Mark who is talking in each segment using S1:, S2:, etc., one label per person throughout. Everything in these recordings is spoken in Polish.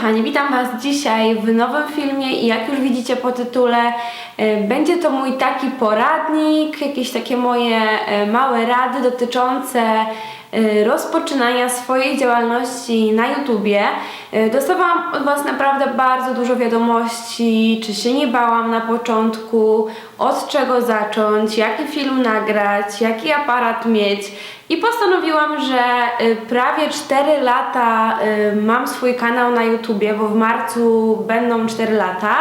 S1: kochani, witam Was dzisiaj w nowym filmie i jak już widzicie po tytule, e, będzie to mój taki poradnik, jakieś takie moje e, małe rady dotyczące rozpoczynania swojej działalności na YouTubie. E, Dostawałam od Was naprawdę bardzo dużo wiadomości, czy się nie bałam na początku, od czego zacząć, jaki film nagrać, jaki aparat mieć. I postanowiłam, że y, prawie 4 lata y, mam swój kanał na YouTubie, bo w marcu będą 4 lata,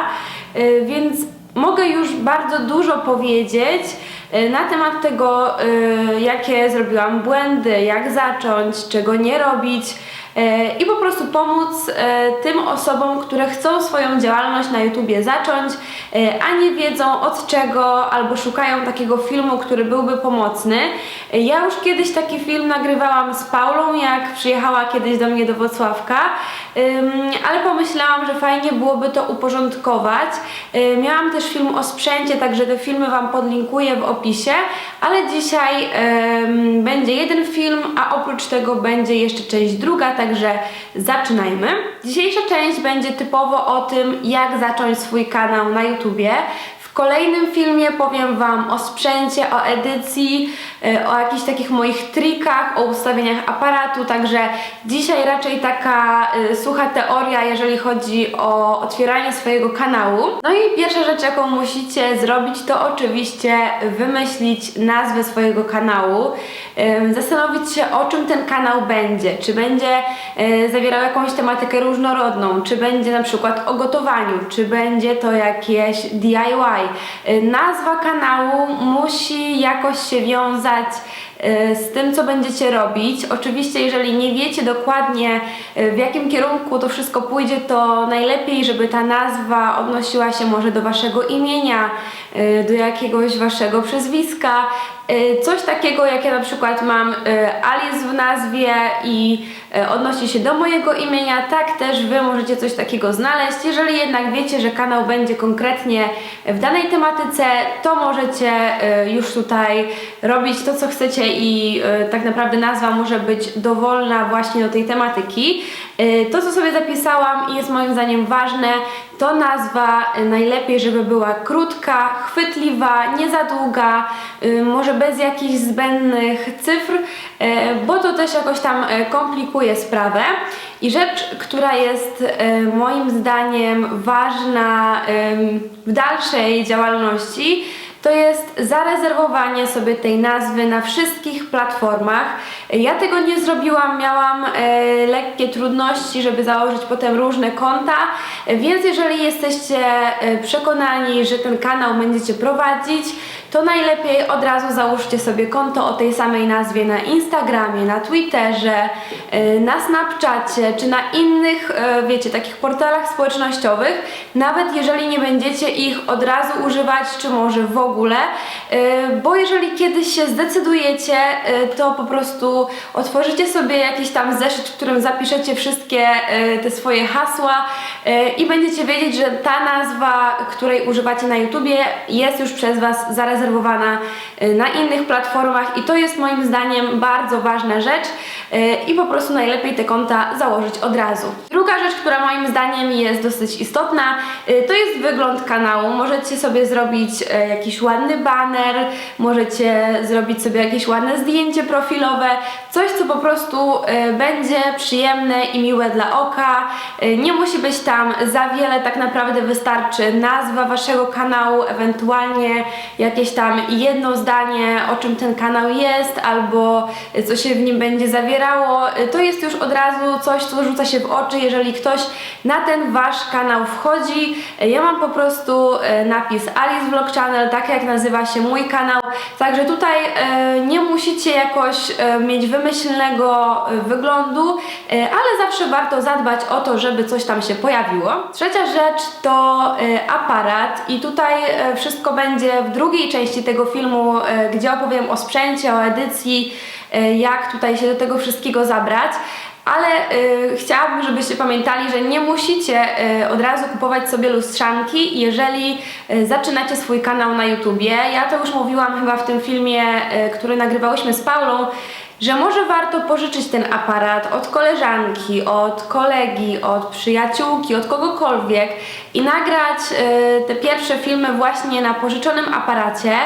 S1: y, więc mogę już bardzo dużo powiedzieć y, na temat tego, y, jakie zrobiłam błędy, jak zacząć, czego nie robić i po prostu pomóc y, tym osobom, które chcą swoją działalność na YouTubie zacząć, y, a nie wiedzą od czego albo szukają takiego filmu, który byłby pomocny. Ja już kiedyś taki film nagrywałam z Paulą, jak przyjechała kiedyś do mnie do Wrocławka, ale pomyślałam, że fajnie byłoby to uporządkować. Miałam też film o sprzęcie, także te filmy Wam podlinkuję w opisie, ale dzisiaj będzie jeden film, a oprócz tego będzie jeszcze część druga, także zaczynajmy. Dzisiejsza część będzie typowo o tym, jak zacząć swój kanał na YouTubie. Kolejnym filmie powiem Wam o sprzęcie, o edycji, y, o jakichś takich moich trikach, o ustawieniach aparatu, także dzisiaj raczej taka y, sucha teoria, jeżeli chodzi o otwieranie swojego kanału. No i pierwsza rzecz, jaką musicie zrobić, to oczywiście wymyślić nazwę swojego kanału, zastanowić się, o czym ten kanał będzie. Czy będzie y, zawierał jakąś tematykę różnorodną, czy będzie na przykład o gotowaniu, czy będzie to jakieś DIY. Y, Nazwa kanału musi jakoś się wiązać z tym, co będziecie robić. Oczywiście, jeżeli nie wiecie dokładnie, y, w jakim kierunku to wszystko pójdzie, to najlepiej, żeby ta nazwa odnosiła się może do waszego imienia, y, do jakiegoś waszego przezwiska. Coś takiego, jak ja na przykład mam Alice w nazwie i odnosi się do mojego imienia, tak też Wy możecie coś takiego znaleźć. Jeżeli jednak wiecie, że kanał będzie konkretnie w danej tematyce, to możecie już tutaj robić to, co chcecie i y, tak naprawdę nazwa może być dowolna właśnie do tej tematyki. Y, To, co sobie zapisałam i jest moim zdaniem ważne, to nazwa y, najlepiej, żeby była krótka, chwytliwa, nie za długa, może bez jakichś zbędnych cyfr, bo to też jakoś tam komplikuje sprawę. I rzecz, która jest moim zdaniem ważna w dalszej działalności, to jest zarezerwowanie sobie tej nazwy na wszystkich platformach. Ja tego nie zrobiłam, miałam e, lekkie trudności, żeby założyć potem różne konta, więc jeżeli jesteście e, przekonani, że ten kanał będziecie prowadzić, to najlepiej od razu załóżcie sobie konto o tej samej nazwie na Instagramie, na Twitterze, e, na Snapchacie czy na innych, e, wiecie, takich portalach społecznościowych, nawet jeżeli nie będziecie ich od razu używać, czy może w ogóle, e, bo jeżeli kiedyś się zdecydujecie, to po prostu otworzycie sobie jakiś tam zeszyt, w którym zapiszecie wszystkie te swoje hasła i będziecie wiedzieć, że ta nazwa, której używacie na YouTubie jest już przez Was zarezerwowana e, na innych platformach i to jest moim zdaniem bardzo ważna rzecz e, i po prostu najlepiej te konta założyć od razu. Druga rzecz, która moim zdaniem jest dosyć istotna, e, to jest wygląd kanału. Możecie sobie zrobić jakiś ładny banner, możecie zrobić sobie jakieś ładne zdjęcie profilowe, coś co po prostu będzie przyjemne i miłe dla oka. Nie musi być tam za wiele, tak naprawdę wystarczy nazwa waszego kanału, ewentualnie jakieś tam jedno zdanie, o czym ten kanał jest, albo co się w nim będzie zawierało. To jest już od razu coś, co rzuca się w oczy, jeżeli ktoś na ten wasz kanał wchodzi. Ja mam po prostu e, napis Alice Vlog Channel, tak jak nazywa się mój kanał. Także tutaj e, nie musicie jakoś e, mieć wymyślnego wyglądu, ale zawsze warto zadbać o to, żeby coś tam się pojawiło. Trzecia rzecz to aparat i tutaj wszystko będzie w drugiej części tego filmu, e, gdzie opowiem o sprzęcie, o edycji, e, jak tutaj się do tego wszystkiego zabrać. Ale y, chciałabym, żebyście pamiętali, że nie musicie od razu kupować sobie lustrzanki, jeżeli zaczynacie swój kanał na YouTubie. Ja to już mówiłam chyba w tym filmie, który nagrywałyśmy z Paulą. Że może warto pożyczyć ten aparat od koleżanki, od kolegi, od przyjaciółki, od kogokolwiek i nagrać y, te pierwsze filmy właśnie na pożyczonym aparacie,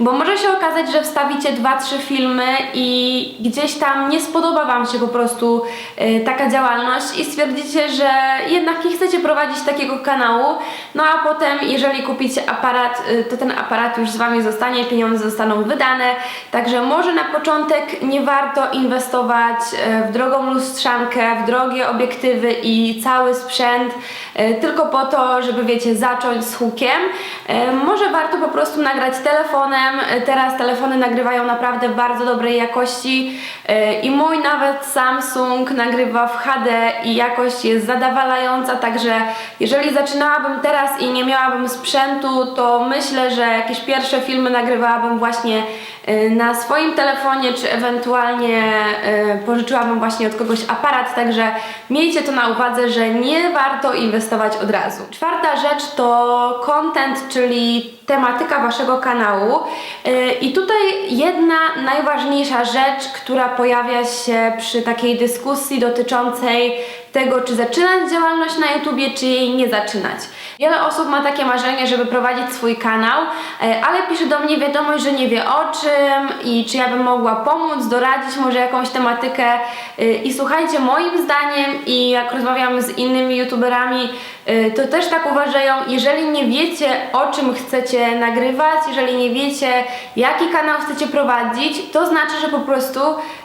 S1: bo może się okazać, że wstawicie 2-3 filmy i gdzieś tam nie spodoba Wam się po prostu y, taka działalność i stwierdzicie, że jednak nie chcecie prowadzić takiego kanału, no a potem jeżeli kupicie aparat, y, to ten aparat już z Wami zostanie, pieniądze zostaną wydane, także może na początek nie warto inwestować y, w drogą lustrzankę, w drogie obiektywy i cały sprzęt, y, tylko po to, żeby wiecie, zacząć z hukiem. Y, Może warto po prostu nagrać telefonem, teraz telefony nagrywają naprawdę w bardzo dobrej jakości i mój nawet Samsung nagrywa w HD i jakość jest zadowalająca, także jeżeli zaczynałabym teraz i nie miałabym sprzętu, to myślę, że jakieś pierwsze filmy nagrywałabym właśnie na swoim telefonie, czy ewentualnie y, pożyczyłabym właśnie od kogoś aparat, także miejcie to na uwadze, że nie warto inwestować od razu. Czwarta rzecz to content, czyli tematyka waszego kanału. Y, I tutaj jedna najważniejsza rzecz, która pojawia się przy takiej dyskusji dotyczącej tego, czy zaczynać działalność na YouTubie, czy jej nie zaczynać. Wiele osób ma takie marzenie, żeby prowadzić swój kanał, e, ale pisze do mnie wiadomość, że nie wie o czym i czy ja bym mogła pomóc, doradzić może jakąś tematykę. E, I słuchajcie, moim zdaniem i jak rozmawiamy z innymi YouTuberami, to też tak uważają, jeżeli nie wiecie o czym chcecie nagrywać, jeżeli nie wiecie jaki kanał chcecie prowadzić, to znaczy, że po prostu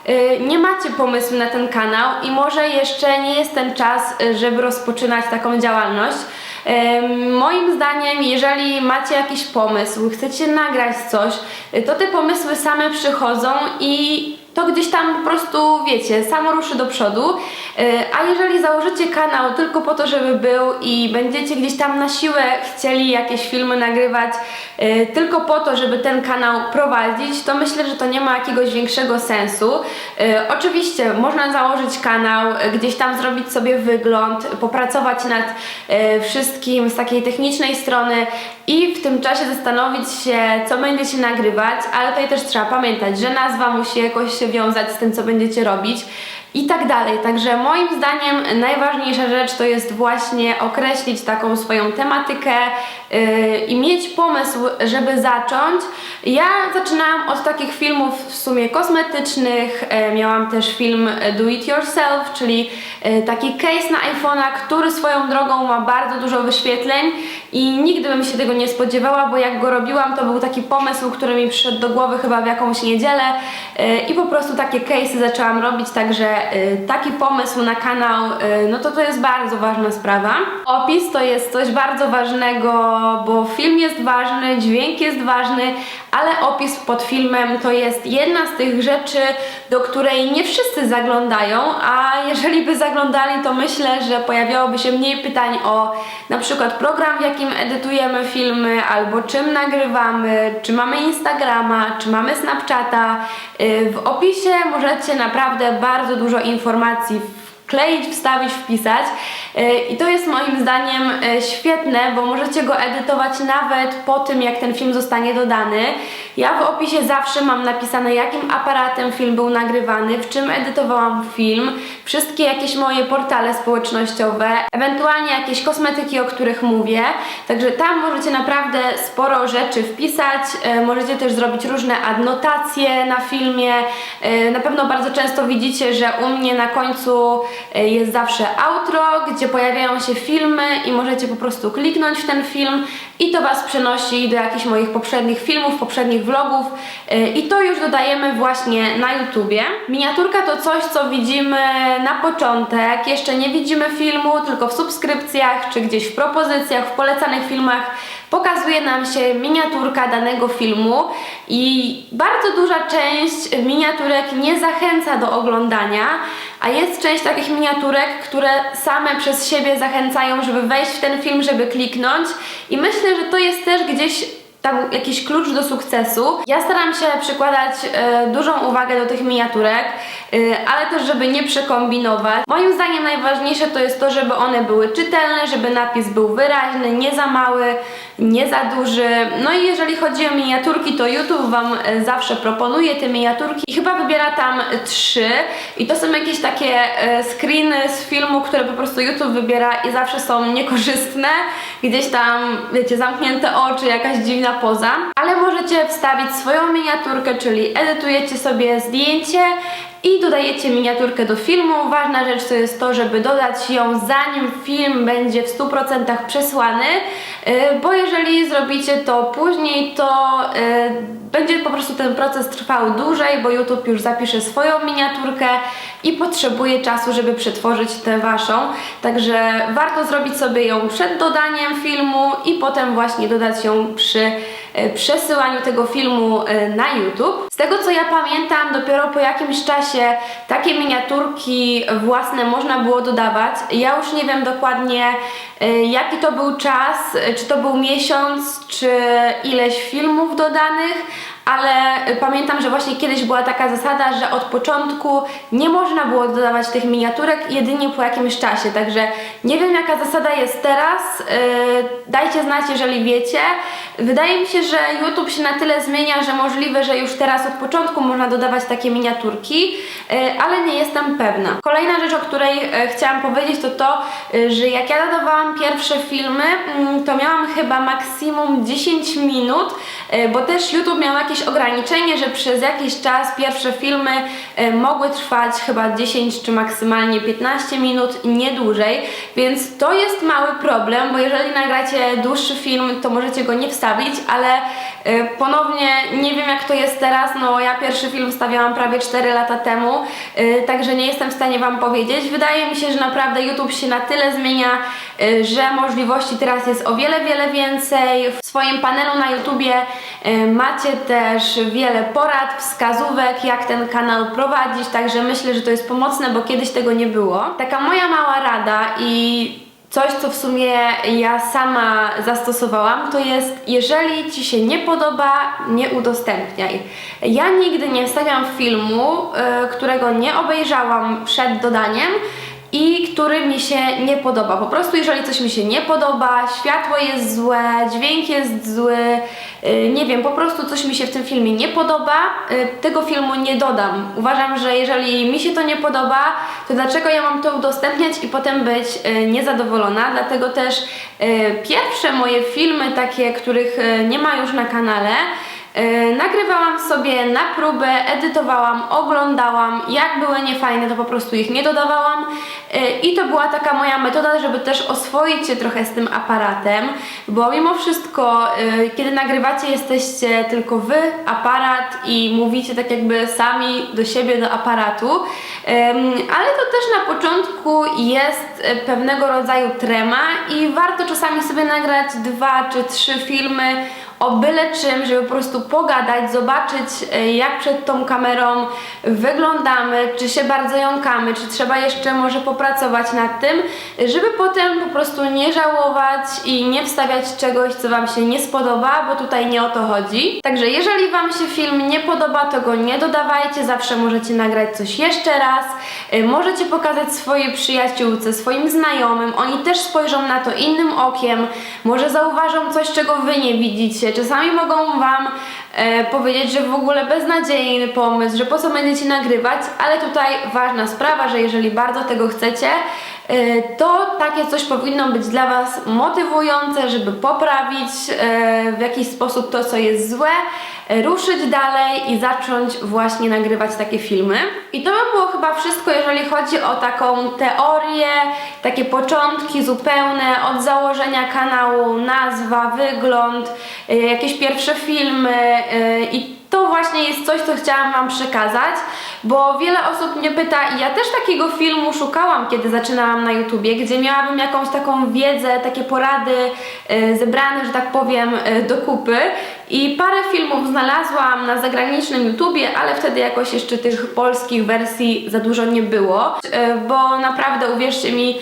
S1: e, nie macie pomysłu na ten kanał i może jeszcze nie jest ten czas, e, żeby rozpoczynać taką działalność. Moim zdaniem, jeżeli macie jakiś pomysł, chcecie nagrać coś, y, to te pomysły same przychodzą i to gdzieś tam po prostu, wiecie, samo ruszy do przodu. Y, A jeżeli założycie kanał tylko po to, żeby był i będziecie gdzieś tam na siłę chcieli jakieś filmy nagrywać y, tylko po to, żeby ten kanał prowadzić, to myślę, że to nie ma jakiegoś większego sensu. Y, Oczywiście można założyć kanał, gdzieś tam zrobić sobie wygląd, popracować nad wszystkim z takiej technicznej strony i w tym czasie zastanowić się, co będziecie nagrywać, ale tutaj też trzeba pamiętać, że nazwa musi jakoś wiązać z tym, co będziecie robić i tak dalej. Także moim zdaniem najważniejsza rzecz to jest właśnie określić taką swoją tematykę i mieć pomysł, żeby zacząć. Ja zaczynałam od takich filmów w sumie kosmetycznych, yy, miałam też film Do It Yourself, czyli yy, taki case na iPhone'a, który swoją drogą ma bardzo dużo wyświetleń i nigdy bym się tego nie spodziewała, bo jak go robiłam, to był taki pomysł, który mi przyszedł do głowy chyba w jakąś niedzielę i po prostu takie case'y zaczęłam robić, także taki pomysł na kanał, no to to jest bardzo ważna sprawa. Opis to jest coś bardzo ważnego, bo film jest ważny, dźwięk jest ważny, ale opis pod filmem to jest jedna z tych rzeczy, do której nie wszyscy zaglądają, a jeżeli by zaglądali, to myślę, że pojawiałoby się mniej pytań o na przykład program, w jakim edytujemy filmy, albo czym nagrywamy, czy mamy Instagrama, czy mamy Snapchata. Yy, W opisie możecie naprawdę bardzo dużo informacji wkleić, wstawić, wpisać. Yy, I to jest moim zdaniem yy, świetne, bo możecie go edytować nawet po tym, jak ten film zostanie dodany. Ja w opisie zawsze mam napisane, jakim aparatem film był nagrywany, w czym edytowałam film, wszystkie jakieś moje portale społecznościowe, ewentualnie jakieś kosmetyki, o których mówię. Także tam możecie naprawdę sporo rzeczy wpisać. E, Możecie też zrobić różne adnotacje na filmie. E, Na pewno bardzo często widzicie, że u mnie na końcu e, jest zawsze outro, gdzie pojawiają się filmy i możecie po prostu kliknąć w ten film i to Was przenosi do jakichś moich poprzednich filmów, poprzednich vlogów. E, i to już dodajemy właśnie na YouTubie. Miniaturka to coś, co widzimy na początek, jeszcze nie widzimy filmu, tylko w subskrypcjach, czy gdzieś w propozycjach, w polecanych filmach pokazuje nam się miniaturka danego filmu i bardzo duża część miniaturek nie zachęca do oglądania, a jest część takich miniaturek, które same przez siebie zachęcają, żeby wejść w ten film, żeby kliknąć. I myślę, że to jest też gdzieś tam jakiś klucz do sukcesu. Ja staram się przykładać e, dużą uwagę do tych miniaturek, e, ale też żeby nie przekombinować. Moim zdaniem najważniejsze to jest to, żeby one były czytelne, żeby napis był wyraźny, nie za mały, nie za duży. No i jeżeli chodzi o miniaturki, to YouTube Wam e, zawsze proponuje te miniaturki i chyba wybiera tam trzy i to są jakieś takie e, screeny z filmu, które po prostu YouTube wybiera i zawsze są niekorzystne. Gdzieś tam, wiecie, zamknięte oczy, jakaś dziwna poza. Ale możecie wstawić swoją miniaturkę, czyli edytujecie sobie zdjęcie i dodajecie miniaturkę do filmu. Ważna rzecz to jest to, żeby dodać ją zanim film będzie w 100% przesłany, yy, bo jeżeli zrobicie to później, to yy, będzie po prostu ten proces trwał dłużej, bo YouTube już zapisze swoją miniaturkę i potrzebuje czasu, żeby przetworzyć tę waszą. Także warto zrobić sobie ją przed dodaniem filmu i potem właśnie dodać ją przy przesyłaniu tego filmu e, na YouTube. Z tego co ja pamiętam, dopiero po jakimś czasie takie miniaturki własne można było dodawać. Ja już nie wiem dokładnie e, jaki to był czas, e, czy to był miesiąc, czy ileś filmów dodanych, ale pamiętam, że właśnie kiedyś była taka zasada, że od początku nie można było dodawać tych miniaturek jedynie po jakimś czasie, także nie wiem jaka zasada jest teraz, yy, dajcie znać jeżeli wiecie. Wydaje mi się, że YouTube się na tyle zmienia, że możliwe, że już teraz od początku można dodawać takie miniaturki, yy, ale nie jestem pewna. Kolejna rzecz, o której yy, chciałam powiedzieć to to, że jak ja dodawałam pierwsze filmy, mm, to miałam chyba maksimum 10 minut, bo też YouTube miał jakieś ograniczenie, że przez jakiś czas pierwsze filmy e, mogły trwać chyba 10 czy maksymalnie 15 minut, nie dłużej, więc to jest mały problem, bo jeżeli nagracie dłuższy film, to możecie go nie wstawić, ale e, ponownie nie wiem jak to jest teraz, no ja pierwszy film wstawiałam prawie 4 lata temu, e, także nie jestem w stanie Wam powiedzieć. Wydaje mi się, że naprawdę YouTube się na tyle zmienia, że możliwości teraz jest o wiele, wiele więcej. W swoim panelu na YouTubie macie też wiele porad, wskazówek, jak ten kanał prowadzić, także myślę, że to jest pomocne, bo kiedyś tego nie było. Taka moja mała rada i coś, co w sumie ja sama zastosowałam, to jest, jeżeli Ci się nie podoba, nie udostępniaj. Ja nigdy nie wstawiam filmu, yy, którego nie obejrzałam przed dodaniem, i który mi się nie podoba. Po prostu jeżeli coś mi się nie podoba, światło jest złe, dźwięk jest zły, yy, nie wiem, po prostu coś mi się w tym filmie nie podoba, yy, tego filmu nie dodam. Uważam, że jeżeli mi się to nie podoba, to dlaczego ja mam to udostępniać i potem być yy, niezadowolona? Dlatego też pierwsze moje filmy, takie, których nie ma już na kanale, nagrywałam sobie na próbę, edytowałam, oglądałam, jak były niefajne, to po prostu ich nie dodawałam. Yy, i to była taka moja metoda, żeby też oswoić się trochę z tym aparatem, bo mimo wszystko, yy, kiedy nagrywacie, jesteście tylko wy, aparat i mówicie tak jakby sami do siebie, do aparatu, ale to też na początku jest pewnego rodzaju trema i warto czasami sobie nagrać dwa czy trzy filmy, o byle czym, żeby po prostu pogadać, zobaczyć e, jak przed tą kamerą wyglądamy, czy się bardzo jąkamy, czy trzeba jeszcze może popracować nad tym, żeby potem po prostu nie żałować i nie wstawiać czegoś, co Wam się nie spodoba, bo tutaj nie o to chodzi. Także jeżeli Wam się film nie podoba, to go nie dodawajcie, zawsze możecie nagrać coś jeszcze raz, e, możecie pokazać swojej przyjaciółce, swoim znajomym, oni też spojrzą na to innym okiem, może zauważą coś, czego Wy nie widzicie, Czasami mogą Wam e, powiedzieć, że w ogóle beznadziejny pomysł, że po co będziecie nagrywać, ale tutaj ważna sprawa, że jeżeli bardzo tego chcecie, e, to takie coś powinno być dla Was motywujące, żeby poprawić e, w jakiś sposób to, co jest złe, ruszyć dalej i zacząć właśnie nagrywać takie filmy. I to by było chyba wszystko, jeżeli chodzi o taką teorię, takie początki zupełne od założenia kanału, nazwa, wygląd, jakieś pierwsze filmy i to właśnie jest coś, co chciałam Wam przekazać, bo wiele osób mnie pyta i ja też takiego filmu szukałam, kiedy zaczynałam na YouTubie, gdzie miałabym jakąś taką wiedzę, takie porady e, zebrane, że tak powiem, e, do kupy. I parę filmów znalazłam na zagranicznym YouTubie, ale wtedy jakoś jeszcze tych polskich wersji za dużo nie było, bo naprawdę uwierzcie mi,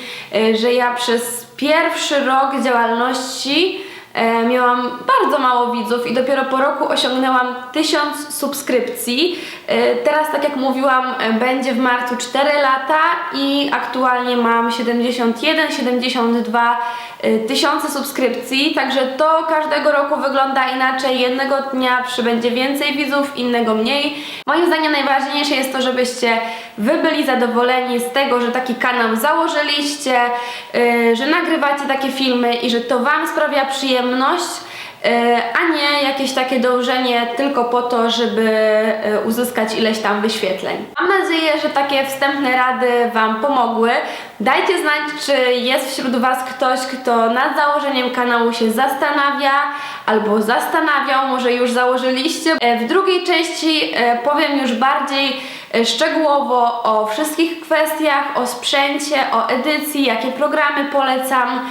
S1: że ja przez pierwszy rok działalności e, miałam bardzo mało widzów i dopiero po roku osiągnęłam 1000 subskrypcji. E, teraz, tak jak mówiłam, e, będzie w marcu 4 lata i aktualnie mam 71-72 e, tysiące subskrypcji, także to każdego roku wygląda inaczej. Jednego dnia przybędzie więcej widzów, innego mniej. Moim zdaniem najważniejsze jest to, żebyście wy byli zadowoleni z tego, że taki kanał założyliście, że nagrywacie takie filmy i że to wam sprawia przyjemność. Yy, A nie jakieś takie dążenie tylko po to, żeby yy, uzyskać ileś tam wyświetleń. Mam nadzieję, że takie wstępne rady Wam pomogły. Dajcie znać, czy jest wśród Was ktoś, kto nad założeniem kanału się zastanawia albo zastanawiał, może już założyliście. E, W drugiej części e, powiem już bardziej e, szczegółowo o wszystkich kwestiach, o sprzęcie, o edycji, jakie programy polecam, e,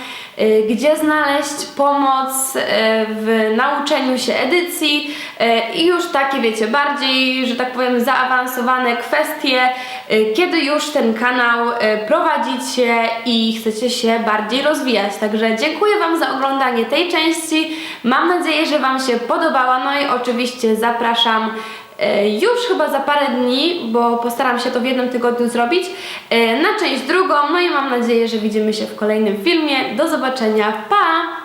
S1: gdzie znaleźć pomoc e, w nauczeniu się edycji e, i już takie, wiecie, bardziej, że tak powiem, zaawansowane kwestie, kiedy już ten kanał prowadzicie i chcecie się bardziej rozwijać. Także dziękuję Wam za oglądanie tej części. Mam nadzieję, że Wam się podobała. No i oczywiście zapraszam już chyba za parę dni, bo postaram się to w jednym tygodniu zrobić, e, na część drugą. No i mam nadzieję, że widzimy się w kolejnym filmie. Do zobaczenia. Pa!